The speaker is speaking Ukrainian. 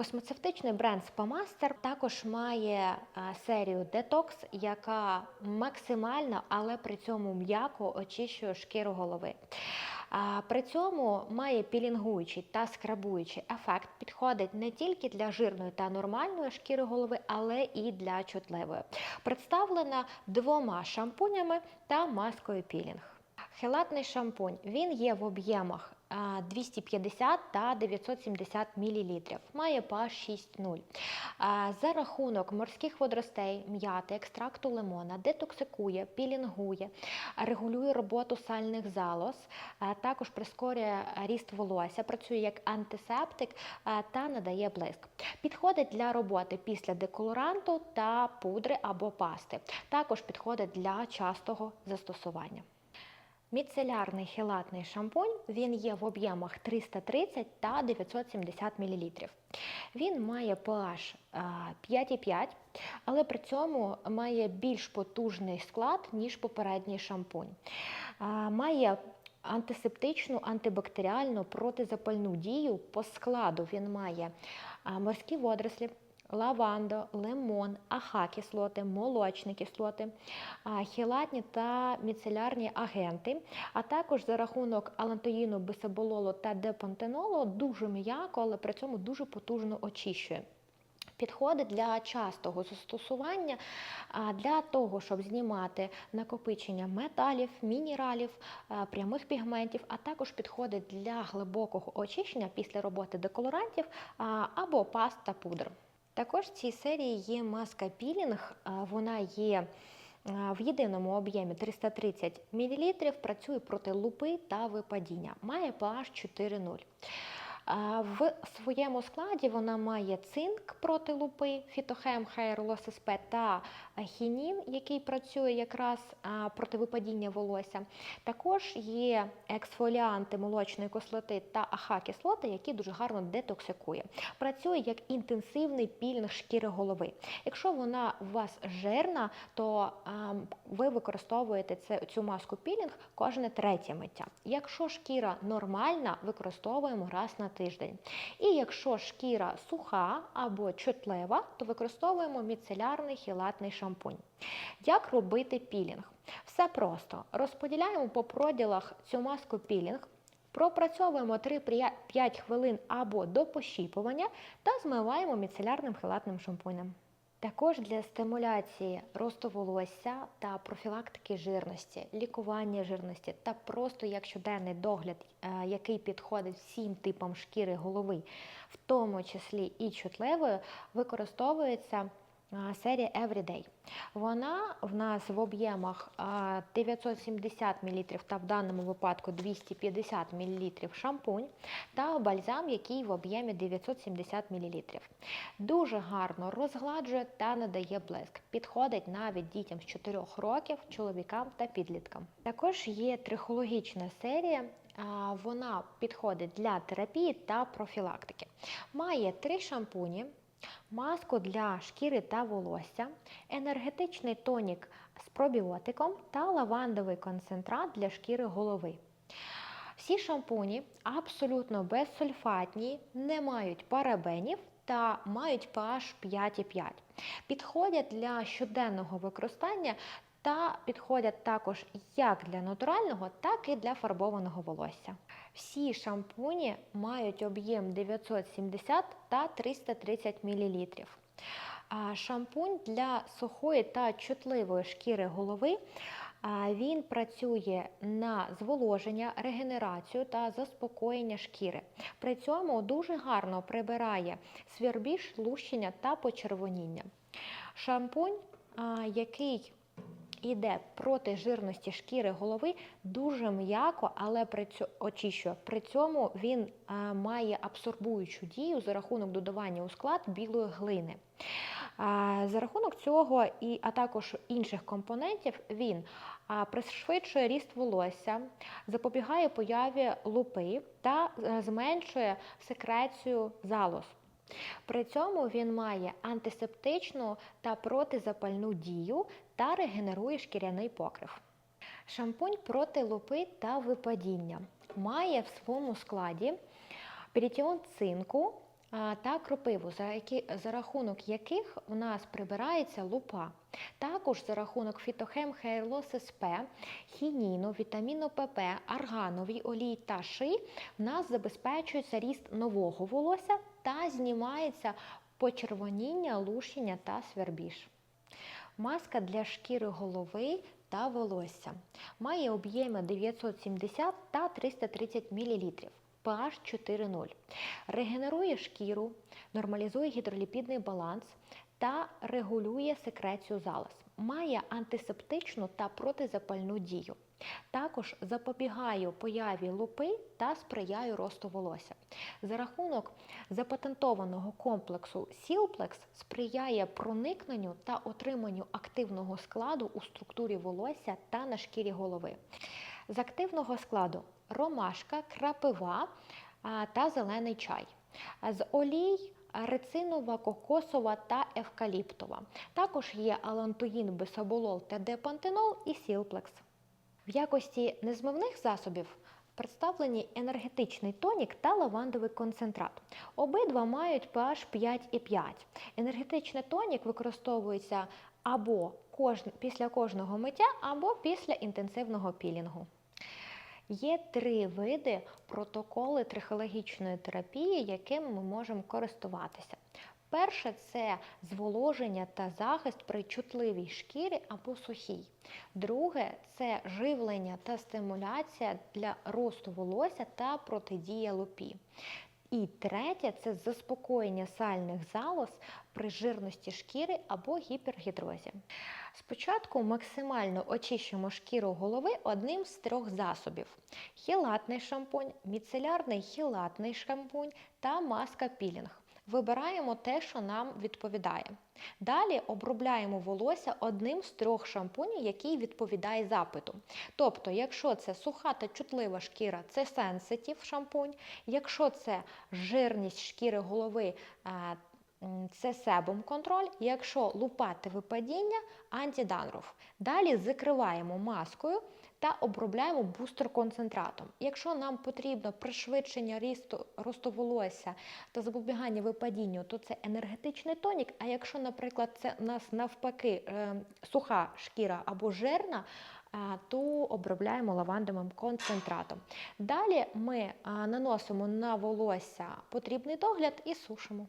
Космоцевтичний бренд Spamaster також має е, серію Detox, яка максимально, але при цьому м'яко очищує шкіру голови. При цьому має пілінгуючий та скрабуючий ефект, підходить не тільки для жирної та нормальної шкіри голови, але і для чутливої. Представлена двома шампунями та маскою пілінг. Хелатний шампунь він є в об'ємах 250 та 970 мл. Має pH 6,0. А, За рахунок морських водоростей, м'яти, екстракту лимона, детоксикує, пілінгує, регулює роботу сальних залоз, також прискорює ріст волосся, працює як антисептик та надає блиск. Підходить для роботи після деколоранту та пудри або пасти. Також підходить для частого застосування. Міцелярний хелатний шампунь він є в об'ємах 330 та 970 мл. Він має pH 5,5, але при цьому має більш потужний склад, ніж попередній шампунь. Має антисептичну, антибактеріальну, протизапальну дію. По складу він має морські водорослі, лавандо, лимон, аха-кислоти, молочні кислоти, хілатні та міцелярні агенти, а також за рахунок алантоїну, бисабололу та депантенолу дуже м'яко, але при цьому дуже потужно очищує. Підходить для частого застосування для того, щоб знімати накопичення металів, мінералів, прямих пігментів, а також підходить для глибокого очищення після роботи деколорантів або паст та пудр. Також в цій серії є маска пілінг, вона є в єдиному об'ємі 330 мл, працює проти лупи та випадіння, має pH 4,0. В своєму складі вона має цинк проти лупи, фітохем, хайролосСП та хінін, який працює якраз проти випадіння волосся. Також є ексфоліанти молочної кислоти та аха-кислоти, які дуже гарно детоксикує. Працює як інтенсивний пілінг шкіри голови. Якщо вона у вас жирна, то ви використовуєте цю маску пілінг кожне третє миття. Якщо шкіра нормальна, використовуємо раз на тиждень. І якщо шкіра суха або чутлива, то використовуємо міцелярний хілатний шампунь. Як робити пілінг? Все просто. Розподіляємо по проділах цю маску пілінг, пропрацьовуємо 3-5 хвилин або до пощіпування та змиваємо міцелярним хилатним шампунем. Також для стимуляції росту волосся та профілактики жирності, лікування жирності та просто як щоденний догляд, е, який підходить всім типам шкіри голови, в тому числі і чутливою, використовується серія Everyday. Вона в нас в об'ємах 970 мл та в даному випадку 250 мл шампунь та бальзам, який в об'ємі 970 мл. Дуже гарно розгладжує та надає блиск. Підходить навіть дітям з 4 років, чоловікам та підліткам. Також є трихологічна серія. Вона підходить для терапії та профілактики. Має три шампуні, маску для шкіри та волосся, енергетичний тонік з пробіотиком та лавандовий концентрат для шкіри голови. Всі шампуні абсолютно безсульфатні, не мають парабенів та мають pH 5,5. Підходять для щоденного використання та підходять також як для натурального, так і для фарбованого волосся. Всі шампуні мають об'єм 970 та 330 мл. Шампунь для сухої та чутливої шкіри голови. Він працює на зволоження, регенерацію та заспокоєння шкіри. При цьому дуже гарно прибирає свербіж, лущення та почервоніння. Шампунь, який іде проти жирності шкіри голови дуже м'яко, але при цьому очищує. При цьому він а, має абсорбуючу дію за рахунок додавання у склад білої глини. За рахунок цього, і, а також інших компонентів, він пришвидшує ріст волосся, запобігає появі лупи та е, зменшує секрецію залоз. При цьому він має антисептичну та протизапальну дію та регенерує шкіряний покрив. Шампунь проти лупи та випадіння має в своєму складі перітіон цинку, та кропиву, за, які, за рахунок яких у нас прибирається лупа. Також за рахунок фітохем Hairloss SP, хініну, вітаміну ПП, аргановій олій та ши в нас забезпечується ріст нового волосся та знімається почервоніння, лущення та свербіж. Маска для шкіри голови та волосся має об'єми 970 та 330 мл. pH 4,0. Регенерує шкіру, нормалізує гідроліпідний баланс та регулює секрецію залоз. Має антисептичну та протизапальну дію. Також запобігає появі лупи та сприяє росту волосся. За рахунок запатентованого комплексу Сілплекс сприяє проникненню та отриманню активного складу у структурі волосся та на шкірі голови. З активного складу ромашка, крапива та зелений чай. З олій рецинова, кокосова та евкаліптова. Також є алантоїн, бисаболол та депантенол і сілплекс. В якості незмивних засобів представлені енергетичний тонік та лавандовий концентрат. Обидва мають pH 5,5. Енергетичний тонік використовується або кожн- після кожного миття, або після інтенсивного пілінгу. Є три види протоколи трихологічної терапії, яким ми можемо користуватися. Перше це зволоження та захист при чутливій шкірі або сухій. Друге це живлення та стимуляція для росту волосся та протидія лупі. І третє це заспокоєння сальних залоз при жирності шкіри або гіпергідрозі. Спочатку максимально очищуємо шкіру голови одним з трьох засобів: хілатний шампунь, міцелярний хілатний шампунь та маска пілінг. Вибираємо те, що нам відповідає. Далі обробляємо волосся одним з трьох шампунів, який відповідає запиту. Тобто, якщо це суха та чутлива шкіра, це сенситив шампунь. Якщо це жирність шкіри голови, е, це себум контроль. Якщо лупати випадіння, антиданроф. Далі закриваємо маскою та обробляємо бустер концентратом. Якщо нам потрібно пришвидшення росту, росту волосся та запобігання випадінню, то це енергетичний тонік. А якщо, наприклад, це у нас навпаки е, суха шкіра або жирна, то обробляємо лавандовим концентратом. Далі ми наносимо на волосся потрібний догляд і сушимо.